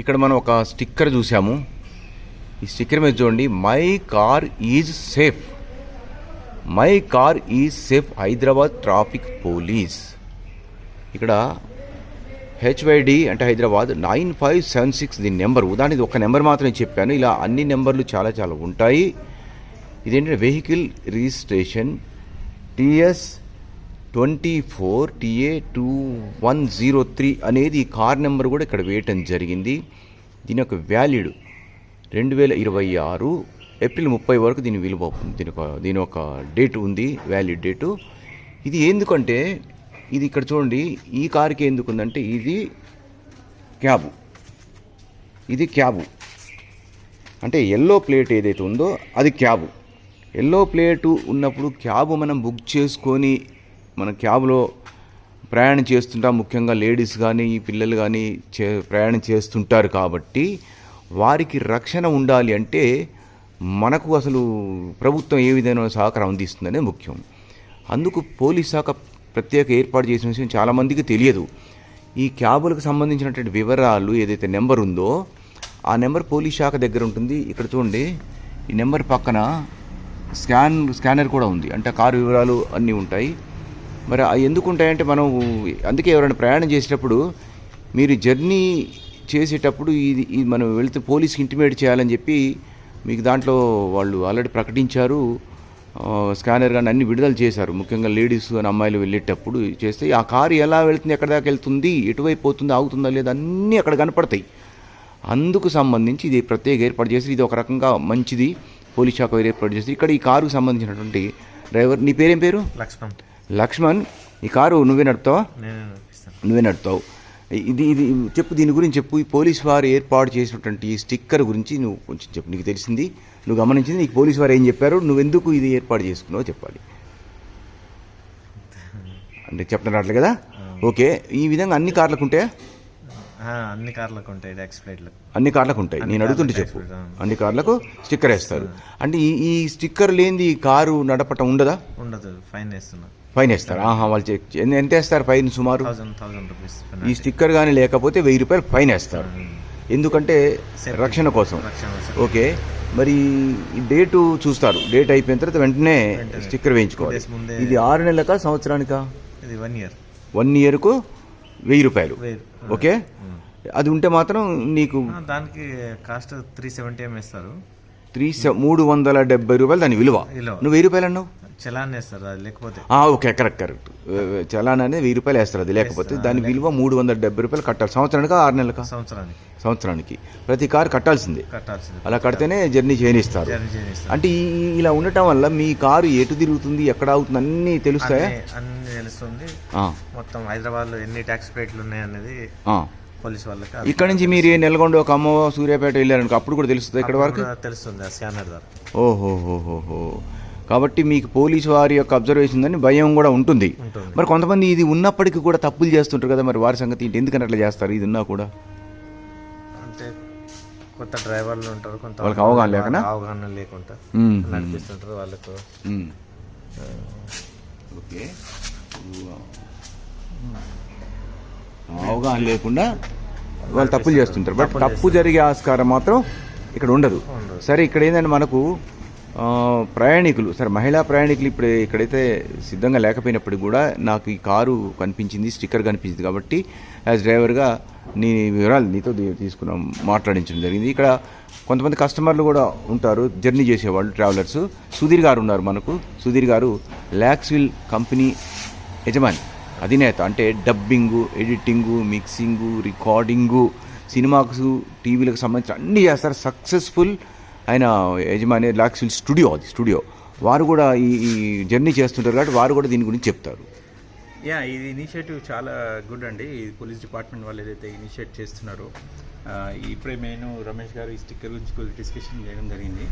ఇక్కడ మనం ఒక స్టిక్కర్ చూసాము ఈ స్టిక్కర్ మీద చూడండి my car is safe. My car is safe Hyderabad traffic police. ఇక్కడ హెచ్వైడి అంటే Hyderabad nine five seven six దీని నెంబర్. ఉదాహరణ ఒక నెంబర్ మాత్రమే చెప్పాను. ఇలా అన్ని నెంబర్లు చాలా చాలా ఉంటాయి. ఇదేంటంటే vehicle registration TS twenty four TA two one zero three అనేది కార్ నెంబర్ కూడా ఇక్కడ వేయటం జరిగింది. దీని యొక్క వ్యాలిడ్ రెండు వేల ఇరవై ఆరు ఏప్రిల్ ముప్పై వరకు దీని విలువ దీని దీని ఒక డేట్ ఉంది వ్యాలిడ్ డేటు. ఇది ఎందుకంటే ఇది ఇక్కడ చూడండి ఈ కార్కి ఎందుకుందంటే ఇది క్యాబు. ఇది క్యాబు. అంటే ఎల్లో ప్లేట్ ఏదైతే ఉందో అది క్యాబు. ఎల్లో ప్లేటు ఉన్నప్పుడు క్యాబ్ మనం బుక్ చేసుకొని మన క్యాబ్లో ప్రయాణం చేస్తుంటా ముఖ్యంగా లేడీస్ కానీ పిల్లలు కానీ చే ప్రయాణం చేస్తుంటారు కాబట్టి వారికి రక్షణ ఉండాలి అంటే మనకు అసలు ప్రభుత్వం ఏ విధమైన సహకారం అందిస్తుందనే ముఖ్యం. అందుకు పోలీస్ శాఖ ప్రత్యేక ఏర్పాటు చేసిన విషయం చాలామందికి తెలియదు. ఈ క్యాబులకు సంబంధించినటువంటి వివరాలు ఏదైతే నెంబర్ ఉందో ఆ నెంబర్ పోలీస్ శాఖ దగ్గర ఉంటుంది. ఇక్కడ చూడండి ఈ నెంబర్ పక్కన స్కాన్ స్కానర్ కూడా ఉంది. అంటే కారు వివరాలు అన్నీ ఉంటాయి. మరి అవి ఎందుకు ఉంటాయంటే మనం అందుకే ఎవరైనా ప్రయాణం చేసేటప్పుడు మీరు జర్నీ చేసేటప్పుడు ఇది ఇది మనం వెళ్తే పోలీస్కి ఇంటిమేట్ చేయాలని చెప్పి మీకు దాంట్లో వాళ్ళు ఆల్రెడీ ప్రకటించారు. స్కానర్ కానీ అన్ని విడుదల చేశారు. ముఖ్యంగా లేడీస్ అని అమ్మాయిలు వెళ్ళేటప్పుడు చేస్తే ఆ కారు ఎలా వెళ్తుంది ఎక్కడ దాకా వెళ్తుంది ఎటువైపు పోతుంది ఆగుతుందా లేదా అన్నీ అక్కడ కనపడతాయి. అందుకు సంబంధించి ఇది ప్రత్యేక ఏర్పాటు చేసి ఇది ఒక రకంగా మంచిది. పోలీస్ శాఖ ఏర్పాటు చేసి ఇక్కడ ఈ కారుకు సంబంధించినటువంటి డ్రైవర్ నీ పేరేం పేరు? లక్ష్మణ్. లక్ష్మణ్ ఈ కారు నువ్వే నడుపుతావా? నువ్వే నడుపుతావు. ఇది ఇది చెప్పు దీని గురించి చెప్పు. ఈ పోలీస్ వారు ఏర్పాటు చేసినటువంటి ఈ స్టిక్కర్ గురించి నువ్వు కొంచెం చెప్పు. నీకు తెలిసింది. నువ్వు గమనించింది. నీకు పోలీస్ వారు ఏం చెప్పారు? నువ్వెందుకు ఇది ఏర్పాటు చేసుకున్నావో చెప్పాలి. అంటే చెప్పడం రావట్లేదు కదా ఓకే. ఈ విధంగా అన్ని కార్లకు ఉంటాయా? అన్ని కార్లకు ఉంటాయి. ట్యాక్స్ ప్లేట్లకు అన్ని కార్లకు ఉంటాయి. నేను అడుగుతుంటే చెప్పు. అన్ని కార్లకు స్టిక్కర్ వేస్తారు. అంటే ఈ ఈ స్టిక్కర్ లేనిది ఈ కారు నడపటం ఉండదా? ఉండదు. ఫైన్ వేస్తున్నా. ఫైన్ వేస్తారు ఆహా వాళ్ళు చెక్ ఎంత- వేస్తారు ఫైన్ సుమారు? ఈ స్టిక్కర్ కానీ లేకపోతే వెయ్యి రూపాయలు ఫైన్ వేస్తారు. ఎందుకంటే Safety. రక్షణ కోసం. ఓకే. మరి ఈ డేటు చూస్తారు. డేట్ అయిపోయిన తర్వాత వెంటనే. స్టిక్కర్ వేయించుకోవాలి. ఇది ఆరు నెలలకా సంవత్సరానికా? ఇది వన్ ఇయర్. వన్ ఇయర్కు వెయ్యి రూపాయలు. ఓకే? అది ఉంటే మాత్రం నీకు దానికి కాస్ట్ త్రీ సెవెంటీ ఏం వేస్తారు. త్రీ మూడు వందల డెబ్బై రూపాయలు దాని విలువ. నువ్వు వెయ్యి రూపాయలు అన్నావు? చలాన్ వేస్తారు అది లేకపోతే. Okay correct correct. చలాన్ అనేది వెయ్యి రూపాయలు వేస్తారు అది లేకపోతే. దాని విలువ మూడు వందల డెబ్బై రూపాయలు కట్టాలి. సంవత్సరానికి ఆరు నెలలకా? సంవత్సరానికి. సంవత్సరానికి. ప్రతి కారు కట్టాల్సిందే. కట్టాల్సింది. అలా కడితేనే జర్నీ చేయనిస్తారు. అంటే ఇలా ఉండటం వల్ల మీ కారు ఎటు తిరుగుతుంది ఎక్కడ అవుతుంది అన్నీ తెలుస్తాయా? అన్ని తెలుస్తుంది. మొత్తం హైదరాబాద్లో ఎన్ని ట్యాక్స్ ప్లేట్లు ఉన్నాయి అనేది. పోలీస్ వాళ్ళకి ఇక్కడ నుంచి మీరు నెలకొండ ఒక అమ్మ సూర్యాపేట వెళ్ళారనుకో అప్పుడు కూడా తెలుస్తుంది ఇక్కడ వరకు? తెలుస్తుంది స్కానర్ ద్వారా. ఓహోహోహోహో కాబట్టి మీకు పోలీసు వారి యొక్క అబ్జర్వేషన్ ఉందని భయం కూడా ఉంటుంది. మరి కొంతమంది ఇది ఉన్నప్పటికీ కూడా తప్పులు చేస్తుంటారు కదా మరి వారి సంగతి ఏంటి? ఎందుకని అట్లా చేస్తారు? ఇది ఉన్నా కూడా? అంటే కొత్త డ్రైవర్లు ఉంటారు కొంత వాళ్ళకి అవగాహన లేకనా? అవగాహన లేకుండా. నడిపిస్తుంటారు వాళ్ళకు. ఓకే. అవగాహన లేకుండా వాళ్ళు తప్పులు చేస్తుంటారు. బట్ తప్పు జరిగే ఆస్కారం మాత్రం ఇక్కడ ఉండదు. సరే ఇక్కడ ఏంటంటే మనకు ప్రయాణికులు సరే మహిళా ప్రయాణికులు ఇప్పుడు ఇక్కడైతే సిద్ధంగా లేకపోయినప్పటికీ కూడా నాకు ఈ కారు కనిపించింది స్టిక్కర్ కనిపించింది కాబట్టి యాజ్ డ్రైవర్గా నీ వివరాలు నీతో తీసుకున్నాం మాట్లాడించడం జరిగింది. ఇక్కడ కొంతమంది కస్టమర్లు కూడా ఉంటారు జర్నీ చేసేవాళ్ళు ట్రావెలర్స్. సుధీర్ గారు ఉన్నారు మనకు. సుధీర్ గారు ల్యాక్స్విల్ కంపెనీ యజమాని. అధినేత అంటే డబ్బింగు ఎడిటింగు మిక్సింగు రికార్డింగు సినిమాకు టీవీలకు సంబంధించిన అన్నీ చేస్తారు. సక్సెస్ఫుల్ ఆయన యజమాని లాక్సిల్ స్టూడియో అది స్టూడియో. వారు కూడా ఈ ఈ జర్నీ చేస్తుంటారు కాబట్టి వారు కూడా దీని గురించి చెప్తారు. యా ఇది ఇనిషియేటివ్ చాలా గుడ్ అండి. ఇది పోలీస్ డిపార్ట్మెంట్ వాళ్ళు ఏదైతే ఇనిషియేట్ చేస్తున్నారో ఇప్పుడే నేను రమేష్ గారు ఈ స్టిక్కర్ గురించి కొద్దిగా డిస్కషన్ చేయడం జరిగింది.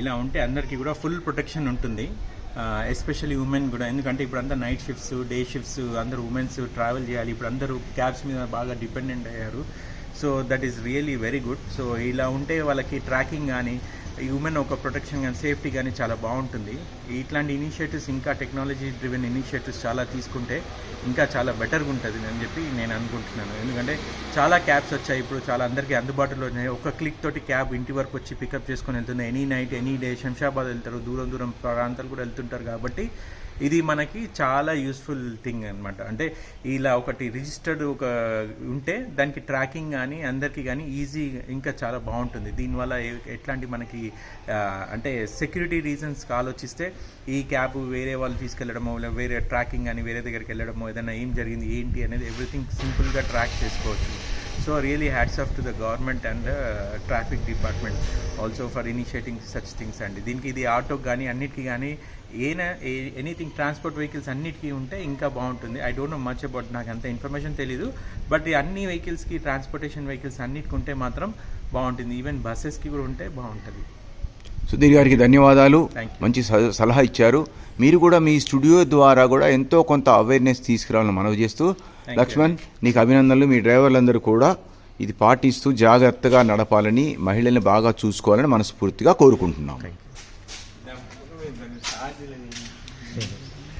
ఇలా ఉంటే అందరికీ కూడా ఫుల్ ప్రొటెక్షన్ ఉంటుంది. ఎస్పెషల్లీ ఉమెన్ కూడా. ఎందుకంటే ఇప్పుడు అంతా నైట్ షిఫ్ట్స్ డే షిఫ్ట్స్ అందరు ఉమెన్స్ ట్రావెల్ చేయాలి. ఇప్పుడు అందరూ క్యాబ్స్ మీద బాగా డిపెండెంట్ అయ్యారు. So that is really very good so ఇలా ఉంటే వాళ్ళకి ట్రాకింగ్ కానీ ఈ ఉమెన్ ఒక ప్రొటెక్షన్ కానీ సేఫ్టీ కానీ చాలా బాగుంటుంది. ఇట్లాంటి ఇనిషియేటివ్స్ ఇంకా టెక్నాలజీ డ్రివెన్ ఇనిషియేటివ్స్ చాలా తీసుకుంటే ఇంకా చాలా బెటర్గా ఉంటుంది అని చెప్పి నేను అనుకుంటున్నాను. ఎందుకంటే చాలా క్యాబ్స్ వచ్చాయి. ఇప్పుడు చాలా అందరికీ అందుబాటులో ఉన్నాయి. ఒక క్లిక్ తోటి క్యాబ్ ఇంటి వరకు వచ్చి పికప్ చేసుకొని వెళ్తుంది. Any night any day Shamshabad వెళ్తారు. దూరం దూరం ప్రాంతాలు కూడా వెళ్తుంటారు కాబట్టి ఇది మనకి చాలా యూస్ఫుల్ థింగ్ అనమాట అంటే ఇలా ఒకటి రిజిస్టర్డ్ ఒక ఉంటే దానికి ట్రాకింగ్ కానీ అందరికీ కానీ ఈజీ ఇంకా చాలా బాగుంటుంది. దీనివల్ల ఎట్లాంటి మనకి అంటే సెక్యూరిటీ రీజన్స్ ఆలోచిస్తే ఈ క్యాబ్ వేరే వాళ్ళు తీసుకెళ్ళడమో లేదా వేరే ట్రాకింగ్ కానీ వేరే దగ్గరికి వెళ్ళడమో ఏదైనా ఏం జరిగింది ఏంటి అనేది ఎవ్రీథింగ్ సింపుల్గా ట్రాక్ చేసుకోవచ్చు. So really hats off to the government and traffic department also for initiating such things అండి దీనికి ఇది ఆటోకి కానీ అన్నిటికీ కానీ ఏనా ఎనీథింగ్ ట్రాన్స్పోర్ట్ వెహికల్స్ అన్నిటికీ ఉంటే ఇంకా బాగుంటుంది. I don't know much about నాకు అంత ఇన్ఫర్మేషన్ తెలీదు. బట్ ఈ అన్ని వెహికల్స్కి ట్రాన్స్పోర్టేషన్ వెహికల్స్ అన్నిటికి ఉంటే మాత్రం బాగుంటుంది. ఈవెన్ బస్సెస్కి కూడా ఉంటే బాగుంటుంది. సుధీర్ గారికి ధన్యవాదాలు. మంచి సలహా ఇచ్చారు. మీరు కూడా మీ స్టూడియో ద్వారా కూడా ఎంతో కొంత అవేర్నెస్ తీసుకురావాలని మనవి చేస్తూ. లక్ష్మణ్ నీకు అభినందనలు. మీ డ్రైవర్లందరూ కూడా ఇది పాటిస్తూ జాగ్రత్తగా నడపాలని మహిళల్ని బాగా చూసుకోవాలని మనస్ఫూర్తిగా కోరుకుంటున్నాం